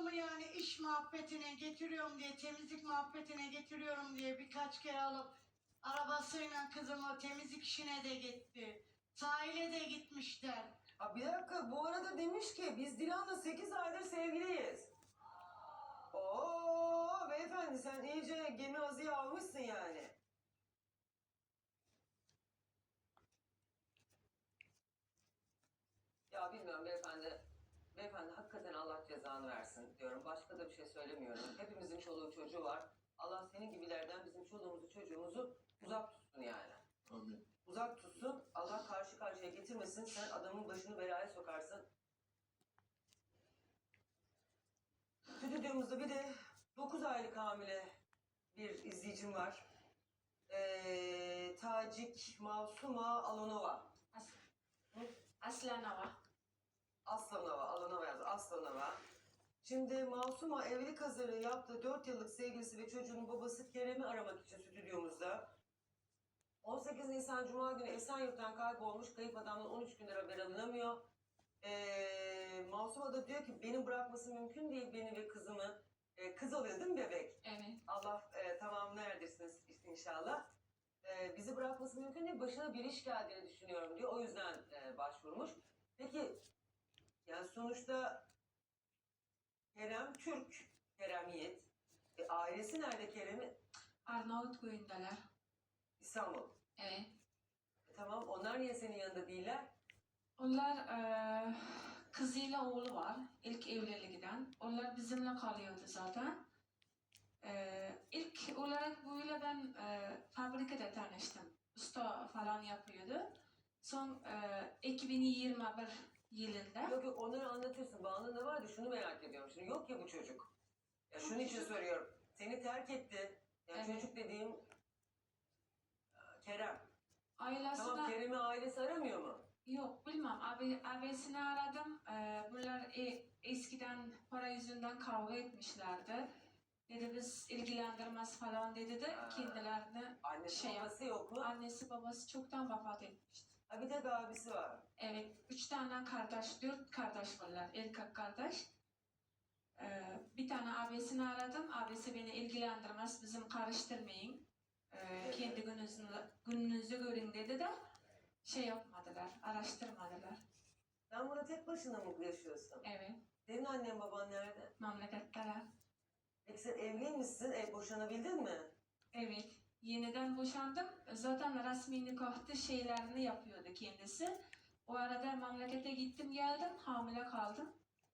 kızımı yani iş muhabbetine getiriyorum diye, temizlik muhabbetine getiriyorum diye birkaç kere alıp arabasıyla kızımı temizlik işine de gitti. Sahile de gitmişler. Ha bir dakika bu arada demiş ki biz Dilan'la 8 aydır sevgiliyiz. Oo beyefendi sen iyice gemi azıya almışsın yani. Ya bilmiyorum beyefendi. Hakikaten Allah cezanı versin diyorum. Başka da bir şey söylemiyorum. Hepimizin çoluğu çocuğu var. Allah senin gibilerden bizim çoluğumuzu çocuğumuzu uzak tutsun yani. Amin. Uzak tutsun. Allah karşı karşıya getirmesin. Sen adamın başını belaya sokarsın. Stüdyomuzda bir de 9 aylık hamile bir izleyicim var. Ee, Tacik Masuma Alonova. Aslanova. Aslanova, Alonova yaz, Aslanova. Şimdi Masuma evlilik hazırlığı yaptığı 4 yıllık sevgilisi ve çocuğunun babası Kerem'i aramak için stüdyomuzda. 18 Nisan Cuma günü Esenyurt'tan kaybolmuş. Kayıp adamdan 13 gündür haber alınamıyor. Ee, Masuma da diyor ki beni bırakması mümkün değil beni ve kızımı. Ee, kız oluyor değil mi bebek? Evet. Allah e, tamamını erdirsiniz inşallah. E, bizi bırakması mümkün değil. Başına bir iş geldiğini düşünüyorum diyor. O yüzden e, başvurmuş. Peki yani sonuçta Kerem Türk. Kerem Yiğit. E, ailesi nerede Kerem'in? Arnavutköy'ündeler. İstanbul. Evet. E, tamam onlar niye senin yanında değiller? Onlar eee kızıyla oğlu var. İlk evliliğinden. Onlar bizimle kalıyordu zaten. Eee ilk olarak böyle ben eee fabrikada tanıştım. Usta falan yapıyordu. Son eee 2021 yılında. Yok yok onları anlatırsın. Bağında ne vardı şunu merak ediyorum. Şimdi yok ya bu çocuk. Ya şunun için soruyorum. Seni terk etti. Ya Evet. çocuk dediğim e, Kerem. Ailesi Tamam Kerem'i ailesi aramıyor mu? Yok bilmem. Abi, abisini aradım. Ee, bunlar e- eskiden para yüzünden kavga etmişlerdi. Dedi biz ilgilendirmez falan dedi de Ha. kendilerini Annesi Şey babası yok mu? annesi babası çoktan vefat etmişti. Ha bir tek abisi var. Evet, üç tane kardeş, dört kardeş varlar, erkek kardeş. Ee, bir tane abisini aradım, abisi beni ilgilendirmez, bizim karıştırmayın. Ee, kendi gününüzü, gününüzü görün dedi de şey yapmadılar, araştırmadılar. Sen burada tek başına mı yaşıyorsun? Evet, Senin annen baban nerede? memleketteler. Peki sen evli misin? Ev boşanabildin mi? Evet, yeniden boşandım. Zaten resmi nikahta şeylerini yapıyordu kendisi. O arada memlekete gittim geldim, hamile kaldım.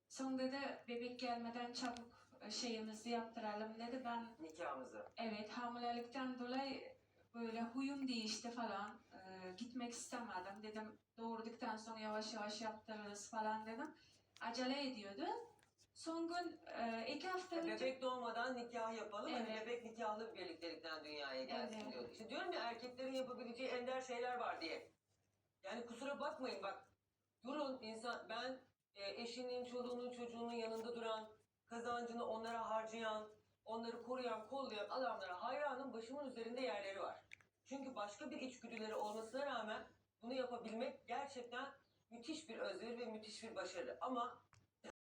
Sonra dedi bebek gelmeden çabuk şeyimizi yaptıralım dedi. Ben Nikahımızı. evet hamilelikten dolayı böyle huyum değişti falan. Ee, gitmek istemedim. Dedim doğurduktan sonra yavaş yavaş yaptırırız falan dedim. Acele ediyordu. Son gün e, iki hafta önce... Bebek doğmadan nikah yapalım. Hani Evet. bebek nikahlı bir birliktelikten dünyaya gelsin Evet. diyor. İşte diyorum ya erkeklerin yapabileceği ender şeyler var diye. Yani kusura bakmayın bak. Durun insan ben e, eşinin, çoluğunun, çocuğunun yanında duran, kazancını onlara harcayan, onları koruyan, kollayan adamlara hayranım başımın üzerinde yerleri var. Çünkü başka bir içgüdüleri olmasına rağmen bunu yapabilmek gerçekten müthiş bir özveri ve müthiş bir başarı. Ama